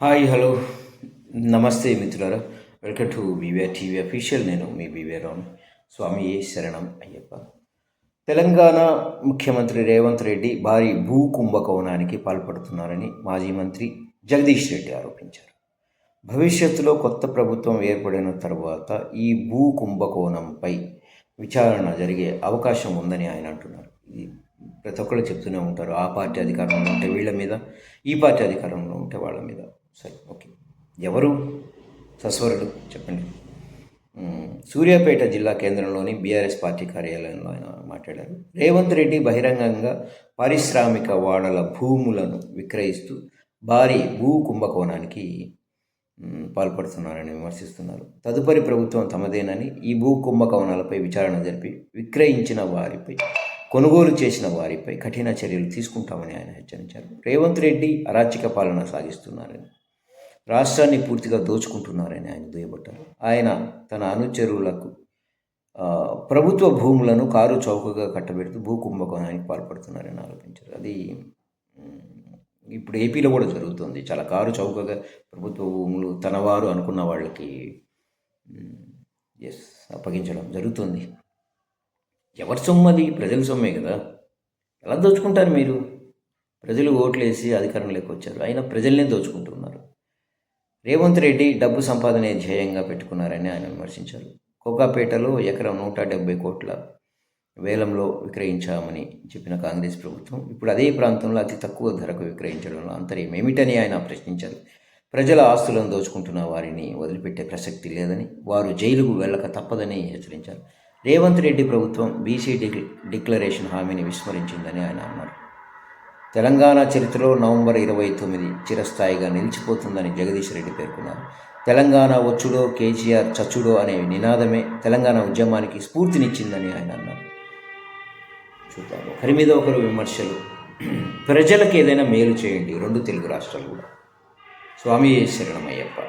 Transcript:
Hi hello నమస్తే మిత్రులారా welcome to BVR TV official నేను మీ బీవీఆర్ రావు స్వామి శరణం అయ్యప్ప తెలంగాణ ముఖ్యమంత్రి రేవంత్ రెడ్డి భారీ భూ కుంభకోణానికి పాల్పడుతున్నారని మాజీ మంత్రి జగదీష్ రెడ్డి ఆరోపించారు భవిష్యత్తులో కొత్త ప్రభుత్వం ఏర్పడిన తర్వాత ఈ భూ కుంభకోణంపై విచారణ జరిగే అవకాశం ఉందని ఆయన అంటున్నారు. ఇది ప్రతి ఒక్కళ్ళు చెప్తూనే ఉంటారు. ఆ పార్టీ అధికారంలో ఉంటే వీళ్ళ మీద ఈ పార్టీ అధికారంలో ఉంటే వాళ్ళ మీద. సరే ఓకే. ఎవరు? సస్వరుడు చెప్పండి. సూర్యాపేట జిల్లా కేంద్రంలోని బీఆర్ఎస్ పార్టీ కార్యాలయంలో ఆయన మాట్లాడారు. రేవంత్ రెడ్డి బహిరంగంగా పారిశ్రామిక వాడల భూములను విక్రయిస్తూ భారీ భూ కుంభకోణానికి పాల్పడుతున్నారని విమర్శిస్తున్నారు. తదుపరి ప్రభుత్వం తమదేనని ఈ భూ కుంభకోణాలపై విచారణ జరిపి విక్రయించిన వారిపై కొనుగోలు చేసిన వారిపై కఠిన చర్యలు తీసుకుంటామని ఆయన హెచ్చరించారు. రేవంత్ రెడ్డి అరాచక పాలన సాగిస్తున్నారని రాష్ట్రాన్ని పూర్తిగా దోచుకుంటున్నారని ఆయన దుయ్యబట్టారు ఆయన తన అనుచరులకు ప్రభుత్వ భూములను కారు చౌకగా కట్టబెడుతూ భూ కుంభకోణానికి పాల్పడుతున్నారని ఆరోపించారు. అది ఇప్పుడు ఏపీలో కూడా జరుగుతుంది. చాలా కారు చౌకగా ప్రభుత్వ భూములు తనవారు అనుకున్న వాళ్ళకి ఎస్ అప్పగించడం జరుగుతుంది. ఎవరి సొమ్ము అది? ప్రజల సొమ్మే కదా. ఎలా దోచుకుంటారు మీరు? ప్రజలు ఓట్లేసి అధికారంలోకి వచ్చారు. అయినా ప్రజల్నే దోచుకుంటున్నారు. రేవంత్ రెడ్డి డబ్బు సంపాదనే ధ్యేయంగా పెట్టుకున్నారని ఆయన విమర్శించారు. కోకాపేటలో ఎకరం నూట డెబ్బై కోట్ల వేలంలో విక్రయించామని చెప్పిన కాంగ్రెస్ ప్రభుత్వం ఇప్పుడు అదే ప్రాంతంలో అతి తక్కువ ధరకు విక్రయించడంలో అంతర్యం ఏమిటని ఆయన ప్రశ్నించారు. ప్రజల ఆస్తులను దోచుకుంటున్న వారిని వదిలిపెట్టే ప్రసక్తి లేదని వారు జైలుకు వెళ్ళక తప్పదని హెచ్చరించారు. రేవంత్ రెడ్డి ప్రభుత్వం బీసీ డిక్లరేషన్ హామీని విస్మరించిందని ఆయన అన్నారు. తెలంగాణ చరిత్రలో నవంబర్ ఇరవై తొమ్మిది చిరస్థాయిగా నిలిచిపోతుందని జగదీష్ రెడ్డి పేర్కొన్నారు. తెలంగాణ వచ్చుడో కేసీఆర్ చచ్చుడో అనే నినాదమే తెలంగాణ ఉద్యమానికి స్ఫూర్తినిచ్చిందని ఆయన అన్నారు. చూద్దాం ఒకరి మీద ఒకరు విమర్శలు. ప్రజలకు ఏదైనా మేలు చేయండి. రెండు తెలుగు రాష్ట్రాలు కూడా. స్వామి శరణమయ్యప్ప.